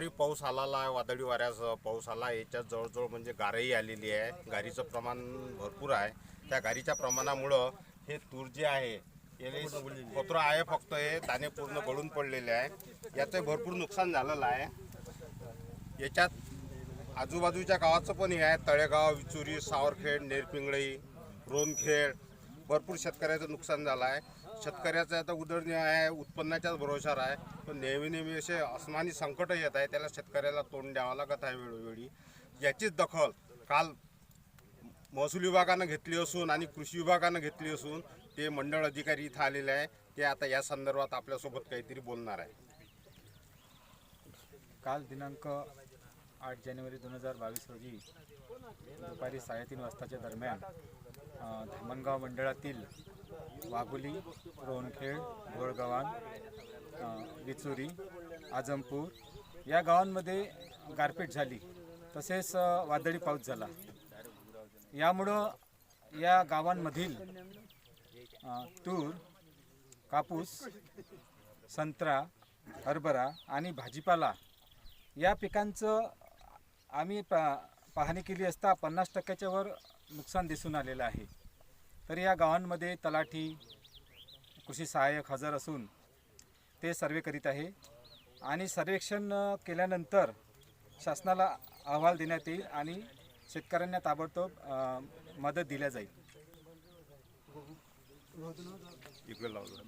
दुपारी पाऊस आलेला आहे वादळी वाऱ्यासह पाऊस आला याच्यात जवळजवळ म्हणजे गारही आलेली आहे. गारीचं प्रमाण भरपूर आहे. त्या गारीच्या प्रमाणामुळं हे तूर जे आहे याले पत्र आहे फक्त हे दाणे पूर्ण गळून पडलेले आहे. याचं भरपूर नुकसान झालेलं आहे. याच्यात आजूबाजूच्या गावाचं पण हे आहे. तळेगाव विचुरी सावरखेड नेरपिंगळी रोनखेड भरपूर शेतकऱ्याचं नुकसान झालं आहे. शेतकऱ्याचं आता उदरनिर्वाह आहे उत्पन्नाच्याच भरोशावर आहे. पण नेहमी नेहमी असे अस्मानी संकट येत आहे त्याला शेतकऱ्याला तोंड द्यावं लागत आहे वेळोवेळी. याचीच दखल काल महसूल विभागानं घेतली असून आणि कृषी विभागानं घेतली असून ते मंडळ अधिकारी इथं आलेले आहे. ते आता या संदर्भात आपल्यासोबत काहीतरी बोलणार आहे. काल दिनांक आठ जानेवारी दोन हजार बावीस रोजी दुपारी साडेतीन वाजताच्या दरम्यान धामणगाव मंडळातील वाघोली रोणखेड घोळगव्हाण विचुरी आजमपूर या गावांमध्ये गारपीट झाली. तसेच वादळी पाऊस झाला. यामुळं या गावांमधील तूर कापूस संत्रा हरभरा आणि भाजीपाला या पिकांचं आम्ही पा पाहणी केली असता पन्नास टक्क्याच्या वर नुकसान दिसून आलेलं आहे. तर या गावांमध्ये तलाठी कृषी सहाय्यक हजर असून ते सर्वे करीत आहे. आणि सर्वेक्षण केल्यानंतर शासनाला अहवाल देण्यात येईल आणि शेतकऱ्यांना ताबडतोब मदत दिल्या जाईल. इकडे लावलं.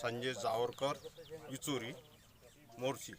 संजय जावरकर विचोरी मोर्शी.